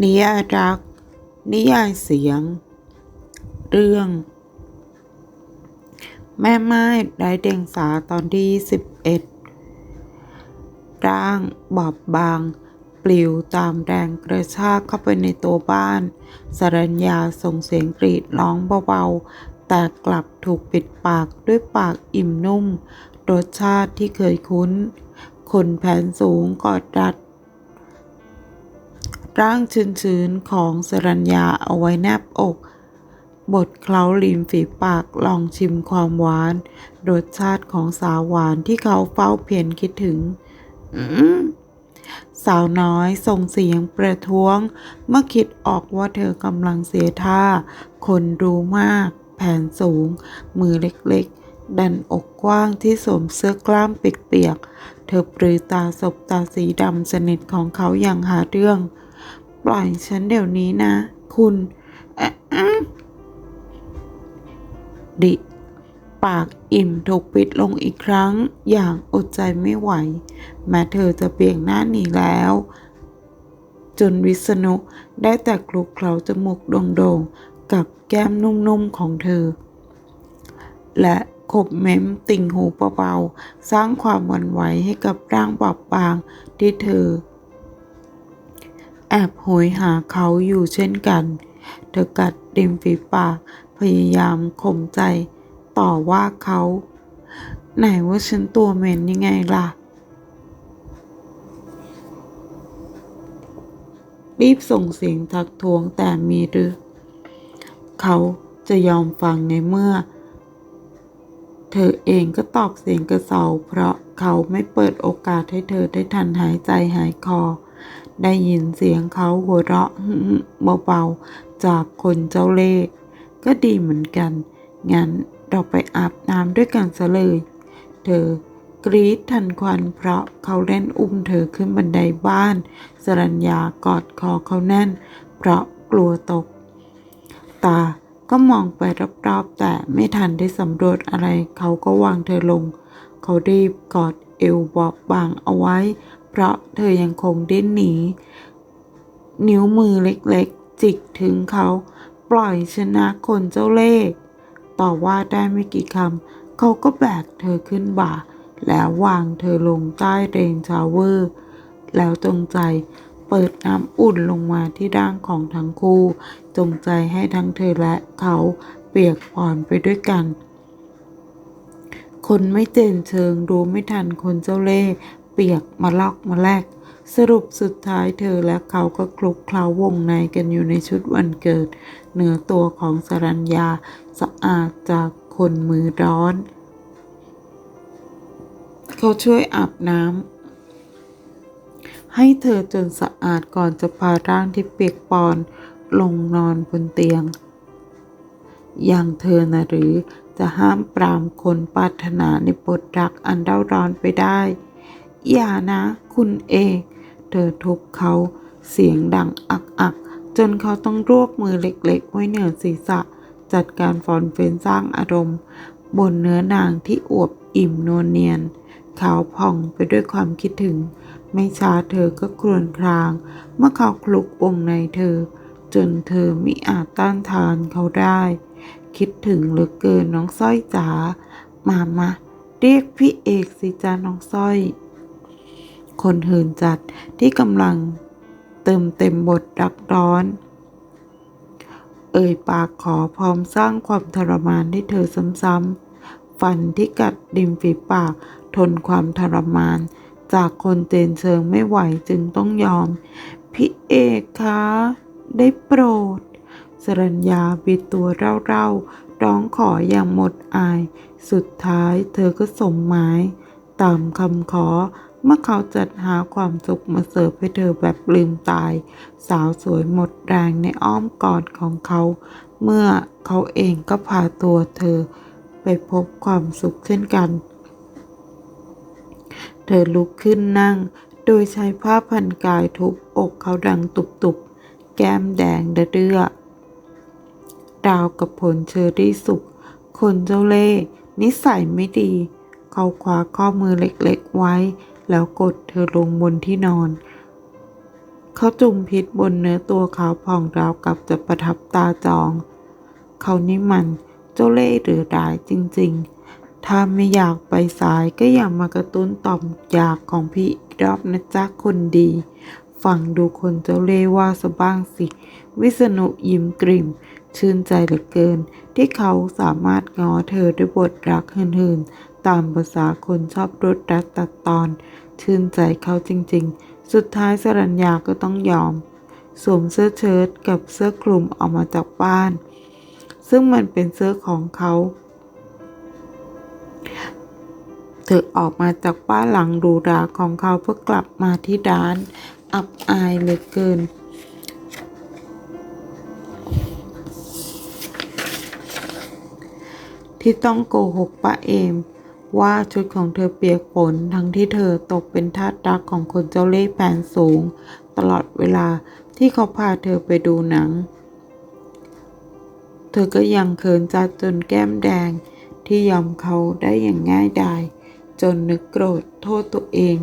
นิยายรัก นิยายเสียง เรื่อง แม่ไม้ไร้เดียงสาตอนที่สิบเอ็ดร่างบอบบาง ปลิวตามแรงกระชากเข้าไปในตัวบ้านสรัญญาส่งเสียงกรีดร้องเบาๆ แต่กลับถูกปิดปากด้วยปากอิ่มนุ่ม รสชาติที่เคยคุ้น คนแผนสูงกอดรัด ร่างชื้นๆของสรัญญาเอาไว้แนบอกบทเคล้าริมฝีปากลองชิมความหวาน รสชาติของสาวหวานที่เขาเฝ้าเพียรคิดถึงสาวน้อยส่งเสียงประท้วง เมื่อคิดออกว่าเธอกำลังเสียท่า คนรู้มาก แผนสูง มือเล็กๆ ดันอกกว้างที่สวมเสื้อกล้ามเปียกๆเธอปรือตาสบตาสีดำสนิทของเขาอย่างหาเรื่อง ปล่อยฉันเดี๋ยวนี้นะ คุณดิ ปากอิ่มถูกปิดลงอีกครั้ง อย่างอดใจไม่ไหว แม้เธอจะเบี่ยงหน้าหนีแล้ว จนวิษณุได้แต่คลุกเคล้าจมูกโด่งๆ กับแก้มนุ่มๆของเธอ และขบเม้มติ่งหูเบาๆ สร้างความหวั่นไหวให้กับร่างบอบบางที่เธอ แอบโหยหาเขาอยู่เช่นกัน เธอกัดริมฝีปากพยายามข่มใจ ต่อว่าเขา ไหนว่าฉันตัวเหม็นยังไงล่ะ รีบส่งเสียงทักท้วงแต่มีหรือ เขาจะยอมฟังในเมื่อ เธอเองก็ตอบเสียงกระเซาเพราะเขาไม่เปิดโอกาสให้เธอได้ทันหายใจหายคอ ได้ยินเสียงเขาหัวเราะเบาๆจากคนเจ้าเล่ห์ก็ดีเหมือนกัน งั้นเราไปอาบน้ำด้วยกันซะเลย เธอกรีดทันควันเพราะเขาเล่นอุ้มเธอขึ้นบันไดบ้าน สรัญญากอดคอเขาแน่น เพราะกลัวตก ตาก็มองไปรอบๆ แต่ไม่ทันได้สำรวจอะไร เขาก็วางเธอลง เขารีบกอดเอวบอบบางเอาไว้ เพราะเธอยังคงดิ้นหนี นิ้วมือเล็กๆ จิกถึงเขา ปล่อยชนะคนเจ้าเล่ห์ต่อว่าได้ไม่กี่คำเขาก็แบกเธอขึ้นบ่า แล้ววางเธอลงใต้เรนชาวเวอร์ แล้วจงใจเปิดน้ำอุ่นลงมาที่ร่างของทั้งคู่ จงใจให้ทั้งเธอและเขาเปียกอ่อนไปด้วยกัน คนไม่เจนเชิงรู้ไม่ทันคนเจ้าเล่ห์ เปียกมาลอกมาแลก สรุปสุดท้ายเธอและเขาก็คลุกเคล้าวงในกันอยู่ในชุดวันเกิด เหนือตัวของสรัญญาสะอาดจากคนมือร้อน เขาช่วยอาบน้ำให้เธอจนสะอาดก่อนจะพาร่างที่เปียกปอน ลงนอนบนเตียง อย่างเธอนะหรือจะห้ามปรามคนปรารถนาในบทรักอันเร่าร้อนไปได้ อย่านะ คุณเอก เธอทุบเขาเสียงดังอักอักจนเขาต้องรวบมือเล็กๆ ไว้เหนือศีรษะ จัดการฟอนเฟนสร้างอารมณ์ บนเนื้อนางที่อวบอิ่มนวลเนียนขาวผ่องไปด้วยความคิดถึง ไม่ช้าเธอก็ครวญคราง เมื่อเขาคลุกองในเธอ จนเธอไมิอาจต้านทานเขาได้ คิดถึงเหลือเกินน้องสร้อยจ๋ามามาเรียกพี่เอกสิจ้าน้องสร้อย คนหื่นจัดที่กำลังเติมเต็มบทรักร้อน เอ่ยปากขอพร้อมสร้างความทรมานให้เธอซ้ำๆ ฟันที่กัดริมฝีปากทนความทรมาน จากคนเจนเชิงไม่ไหวจึงต้องยอม พี่เอกคะ ได้โปรด สรัญญาบิดตัวเร่าๆ ร้องขออย่างหมดอาย สุดท้ายเธอก็สมหมาย ตามคำขอ เมื่อเขาจัดหาความสุขมาเสิร์ฟให้เธอแบบลืมตาย สาวสวยหมดแรงในอ้อมกอดของเขา เมื่อเขาเองก็พาตัวเธอไปพบความสุขเช่นกัน เธอลุกขึ้นนั่ง โดยใช้ผ้าพันกายทุบอกเขาดังตุบๆ แก้มแดงเดือดดาวกับผลเชอรี่สุก คนเจ้าเล่นิสัยไม่ดี เขาคว้าข้อมือเล็กๆไว้ แล้วกดเธอลงบนที่นอน เขาจุ่มพิษบนเนื้อตัวขาวผ่องราวกับจะประทับตาจอง เขานี่มันเจ้าเล่ห์หรือร้ายจริง ๆ ถ้าไม่อยากไปสายก็อย่ามากระตุ้นต่อมอยากของพี่รอบนะจ๊ะคนดีฟังดูคนเจ้าเล่ห์ว่าสบ้างสิ วิษณุยิ้มกริ่ม ชื่นใจเหลือเกิน ที่เขาสามารถง้อเธอด้วยบทรักหืนๆ ตามภาษาคนชอบรถรัดตัดตอน ชื่นใจเขาจริงๆ สุดท้ายสรัญญาก็ต้องยอม สวมเสื้อเชิ้ตกับเสื้อคลุมออกมาจากบ้าน ซึ่งมันเป็นเสื้อของเขาเธอออกมาจากบ้านหลังหรูหราของเขาเพื่อกลับมาที่ร้าน อับอายเหลือเกิน ที่ต้องโกหกป้าเอม ว่าชุดของเธอเปียกฝนทั้งที่เธอตกเป็นทาสรักของคนเจ้าเล่ห์แผนสูง ตลอดเวลาที่เขาพาเธอไปดูหนัง เธอก็ยังเขินจัดจนแก้มแดงที่ยอมเขาได้อย่างง่ายดาย จนนึกโกรธโทษตัวเอง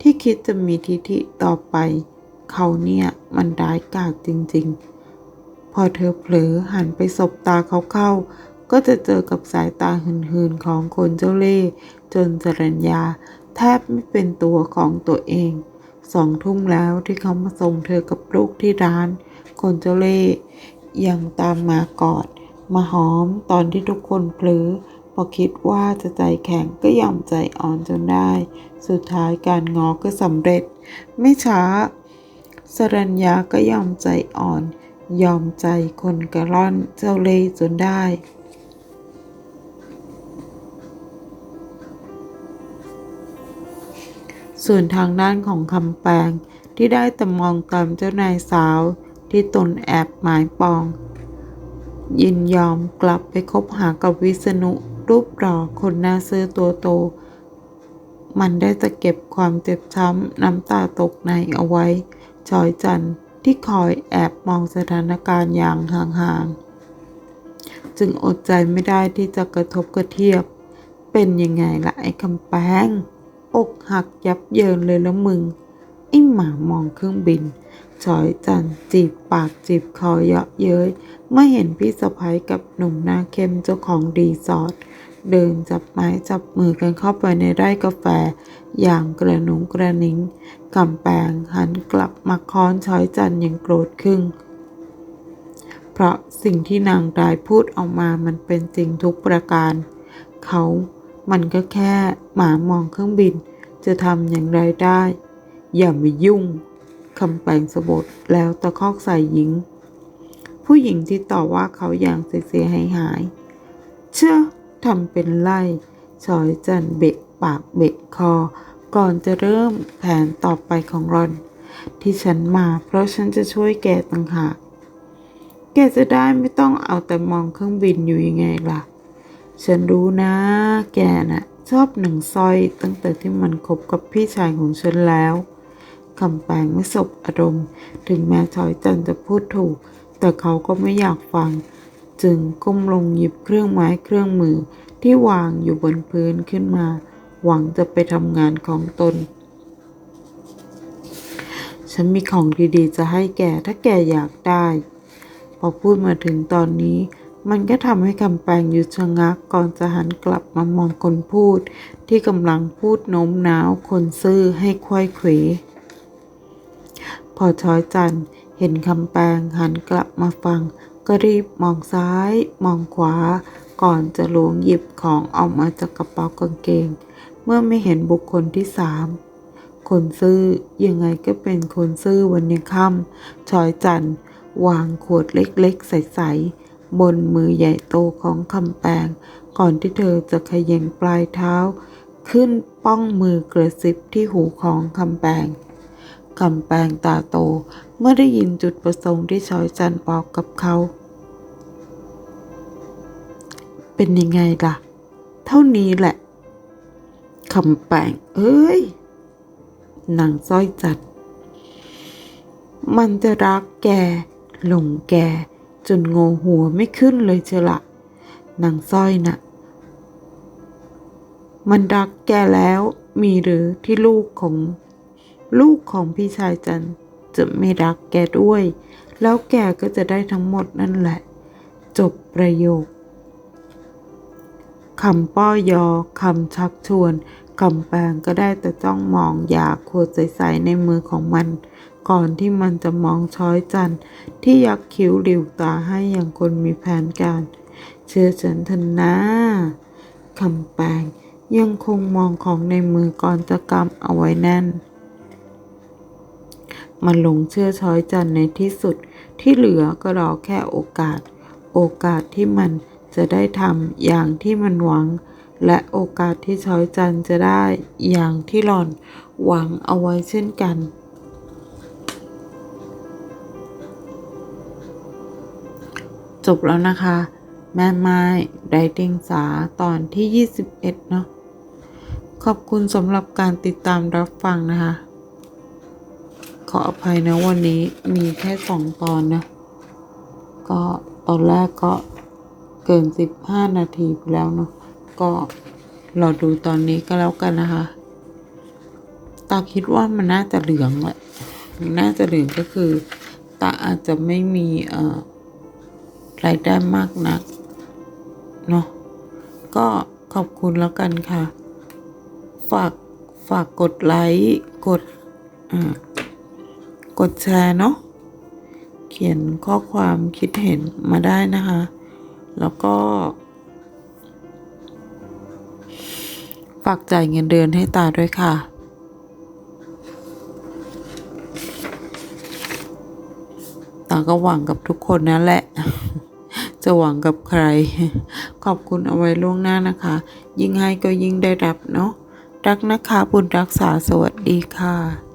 ที่คิดจะมีทิฐิต่อไป เขาเนี่ยมันร้ายกาจจริงๆ พอเธอเผลอหันไปสบตาเขาเข้า ก็จะเจอกับสายตาหืนๆของคนเจ้าเล่ห์จนจรัญญา แทบไม่เป็นตัวของตัวเอง สองทุ่มแล้วที่เขามาส่งเธอกับลูกที่ร้าน คนเจ้าเล่ห์ยังตามมากอด มาหอมตอนที่ทุกคนเผลอพอคิดว่าจะใจแข็งก็ยอมใจอ่อนจนได้ สุดท้ายการงอก็สำเร็จ ไม่ช้า สรัญญาก็ยอมใจอ่อน ยอมใจคนกระล่อนเจ้าเล่ห์จนได้ ส่วนทางด้านของคำแปลงที่ได้แต่มองตามเจ้านายสาว ที่ตนแอบหมายปอง ยินยอมกลับไปคบหากับวิษณุรูปหล่อคนหน้าซื้อตัวโต มันได้จะเก็บความเจ็บช้ำน้ำตาตกในเอาไว้จอยจันที่คอยแอบมองสถานการณ์อย่างห่างๆ จึงอดใจไม่ได้ที่จะกระทบกระเทียบ เป็นยังไงล่ะไอ้คำแปง อกหักยับเยินเลยแล้วมึงไอ้หมามองเครื่องบินจอยจันจีบปากจีบคอเยาะเย้ยเมื่อเห็นพี่สะพ้ยกับหนุ่มหน้าเข้มเจ้าของรีสอร์ทเดินจับไม้จับมือกันเข้าไปในไร่กาแฟ อย่างกระหนุงกระหนิงกำแปงหันกลับมาค้อนช้อยจันอย่างโกรธขึ้นเพราะสิ่งที่นางรายพูดออกมามันเป็นจริงทุกประการ เขามันก็แค่หมามองเครื่องบิน จะทำอย่างไรได้ อย่ามายุ่งคำแปลงสะบดแล้วตะคอกใส่หญิง ผู้หญิงที่ต่อว่าเขาอย่างเสียหายหาย เชื่อทำเป็นไล่ชอยจันเบะปากเบะคอ ก่อนจะเริ่มแผนต่อไปของรอน ที่ฉันมาเพราะฉันจะช่วยแกต่างหากแกจะได้ไม่ต้องเอาแต่มองเครื่องบินอยู่ยังไงล่ะ ฉันรู้นะ แกน่ะ ชอบหนึ่งสร้อยตั้งแต่ที่มันคบกับพี่ชายของฉันแล้วคำแปลงไม่สบอารมณ์ ถึงแม้ชอยจันจะพูดถูก แต่เขาก็ไม่อยากฟัง จึงก้มลงหยิบเครื่องไม้เครื่องมือที่วางอยู่บนพื้นขึ้นมา หวังจะไปทำงานของตน ฉันมีของดีๆ จะให้แกถ้าแกอยากได้ พอพูดมาถึงตอนนี้ มันก็ทำให้คำแปลงหยุดชะงักก่อนจะหันกลับมามองคนพูด ที่กำลังพูดโน้มน้าวคนซื่อให้ควยเขวพอช้อยจันเห็นคำแปลงหันกลับมาฟัง ก็รีบมองซ้าย มองขวา ก่อนจะล้วงหยิบของออกมาจากกระเป๋ากางเกง เมื่อไม่เห็นบุคคลที่สามคนซื่อยังไงก็เป็นคนซื่อวันยังค่ำชอยจันวางขวดเล็กๆใสๆ บนมือใหญ่โตของคำแปงก่อนที่เธอจะเขย่งปลายเท้า ขึ้นป้องมือกระซิบที่หูของคำแปงคำแปงตาโตเมื่อได้ยินจุดประสงค์ที่ชอยจันบอกกับเขา เป็นยังไงล่ะ เท่านี้แหละคำแปงเอ้ยนางส้อยจัด มันจะรักแกหลงแก จนโงหัวไม่ขึ้นเลยเชละนางสร้อยน่ะ มันรักแกแล้วมีหรือที่ลูกของลูกของพี่ชายจันจะไม่รักแกด้วย แล้วแกก็จะได้ทั้งหมดนั่นแหละ จบประโยคคำป้อยอคำชักชวนคำแปลงก็ได้แต่จ้องมองอยากขวดใสๆในมือของมัน ก่อนที่มันจะมองช้อยจันที่ยักคิ้วหลิวตาให้อย่างคนมีแผนการ เชื่อฉันเถอะนะคำแปลงยังคงมองของในมือก่อนจะกำเอาไว้แน่น มันหลงเชื่อช้อยจันในที่สุดที่เหลือก็รอแค่โอกาส โอกาสที่มันจะได้ทำอย่างที่มันหวัง และโอกาสที่ช้อยจันจะได้อย่างที่หล่อนหวังเอาไว้เช่นกัน จบแล้วนะคะ แม่ไม้ไดติงสาตอนที่ 21 เนาะขอบคุณสำหรับการติดตามรับฟังนะคะ ขออภัยนะวันนี้มีแค่สองตอนนะ ก็ตอนแรกก็เกิน 15 นาทีไปแล้วเนาะก็รอดูตอนนี้ก็แล้วกันนะคะตาคิดว่ามันน่าจะเหลืองแหละ มันน่าจะเหลืองก็คือตาอาจจะไม่มีเอ่อ รายได้มากนักเนาะก็ขอบคุณแล้วกันค่ะ ฝากฝากกดไลค์กดอ่ากดแชร์เนาะเขียนข้อความคิดเห็นมาได้นะคะ แล้วก็ ฝากจ่ายเงินเดือนให้ตาด้วยค่ะ ตา ก็หวังกับทุกคนนั่นแหละ จะหวังกับใคร ขอบคุณเอาไว้ล่วงหน้านะคะ ยิ่งให้ก็ยิ่งได้รับเนาะรักนะคะบุญรักษาสวัสดีค่ะ